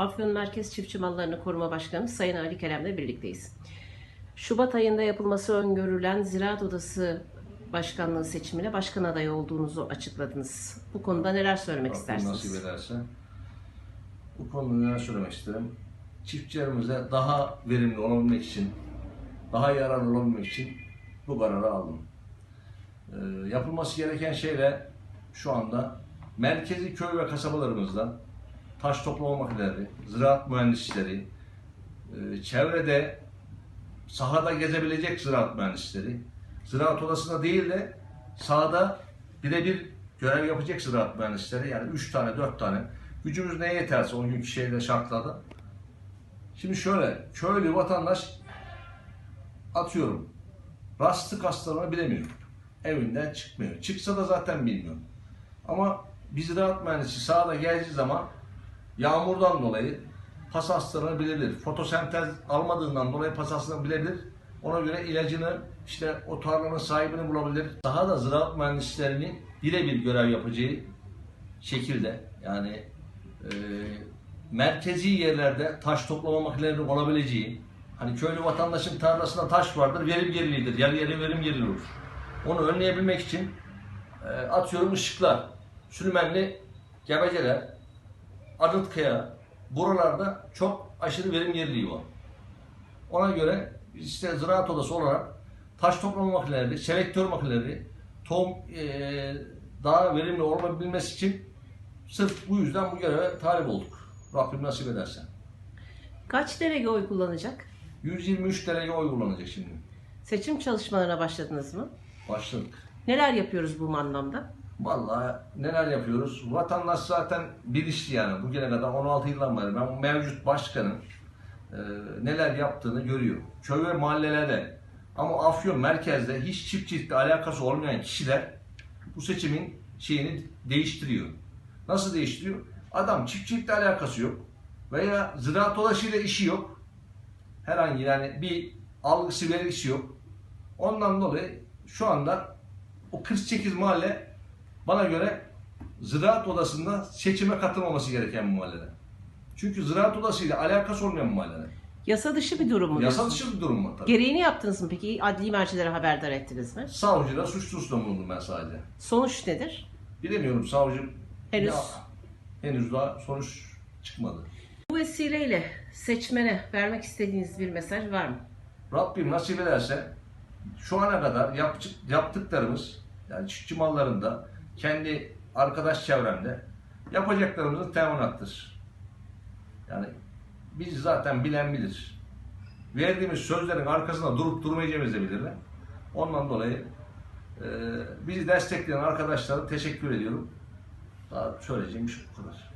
Afyon Merkez Çiftçi Mallarını Koruma Başkanı Sayın Ali Kerem'le birlikteyiz. Şubat ayında yapılması öngörülen Ziraat Odası Başkanlığı seçimine başkan adayı olduğunuzu açıkladınız. Bu konuda neler söylemek Rabbim istersiniz? nasip ederse. Bu konuda neler söylemek isterim. Çiftçilerimize daha verimli olabilmek için, daha yararlı olabilmek için bu kararı aldım. Ee, yapılması gereken şeyle şu anda merkezi köy ve kasabalarımızda taş toplama makineleri, ziraat mühendisleri, e, çevrede sahada gezebilecek ziraat mühendisleri, ziraat odasında değil de sahada birebir görev yapacak ziraat mühendisleri yani 3 tane 4 tane gücümüz neye yeterse o günkü şeyde şartlarda. Şimdi şöyle köylü vatandaş atıyorum rastlık hastalığını bilemiyor. Evinden çıkmıyor. Çıksa da zaten bilmiyor. Ama bir ziraat mühendisi sahada geldiği zaman yağmurdan dolayı pas hastalığını bilebilir. Fotosentez almadığından dolayı pas hastalığını bilebilir. Ona göre ilacını işte o tarlanın sahibini bulabilir. Daha da ziraat mühendislerinin birebir görev yapacağı şekilde yani e, merkezi yerlerde taş toplama makinelerinin olabileceği hani köylü vatandaşın tarlasında taş vardır verim gerilidir. Yer yeri verim gerili olur. Onu önleyebilmek için e, atıyorum ışıklar, sülmenli gebeceler, Arıtkaya buralarda çok aşırı verim geriliği var. Ona göre işte ziraat odası olarak taş toplama makineleri, selektör makineleri, tohum eee, daha verimli olabilmesi için sırf bu yüzden bu göreve talip olduk. Rabbim nasip ederse. Kaç delege oy kullanacak? 123 delege oy kullanacak şimdi. Seçim çalışmalarına başladınız mı? Başladık. Neler yapıyoruz bu anlamda? Vallahi neler yapıyoruz? Vatandaş zaten bilinçli yani. Bugüne kadar 16 yıldan beri ben mevcut başkanın e, neler yaptığını görüyor. Köy ve mahallelerde ama Afyon merkezde hiç çiftçilikle alakası olmayan kişiler bu seçimin şeyini değiştiriyor. Nasıl değiştiriyor? Adam çiftçilikle alakası yok veya ziraat dolaşıyla işi yok. Herhangi yani bir algısı vergisi yok. Ondan dolayı şu anda o 48 mahalle bana göre ziraat odasında seçime katılmaması gereken bir mahalleler. Çünkü ziraat odasıyla alakası olmayan bir mahalleler. Yasa dışı bir durum mu? Yasa dışı bir durum var tabii. Gereğini yaptınız mı peki? Adli mercilere haberdar ettiniz mi? Savcıda suç duyurusunda bulundum ben sadece. Sonuç nedir? Bilemiyorum savcı Henüz. Ya, henüz daha sonuç çıkmadı. Bu vesileyle seçmene vermek istediğiniz bir mesaj var mı? Rabbim nasip ederse şu ana kadar yap- yaptıklarımız yani çiftçi mallarında kendi arkadaş çevremde yapacaklarımızın teminattır. Yani biz zaten bilen bilir. Verdiğimiz sözlerin arkasında durup durmayacağımızı bilirler. Ondan dolayı e, bizi destekleyen arkadaşlara teşekkür ediyorum. Daha söyleyeceğim bir şey kadar.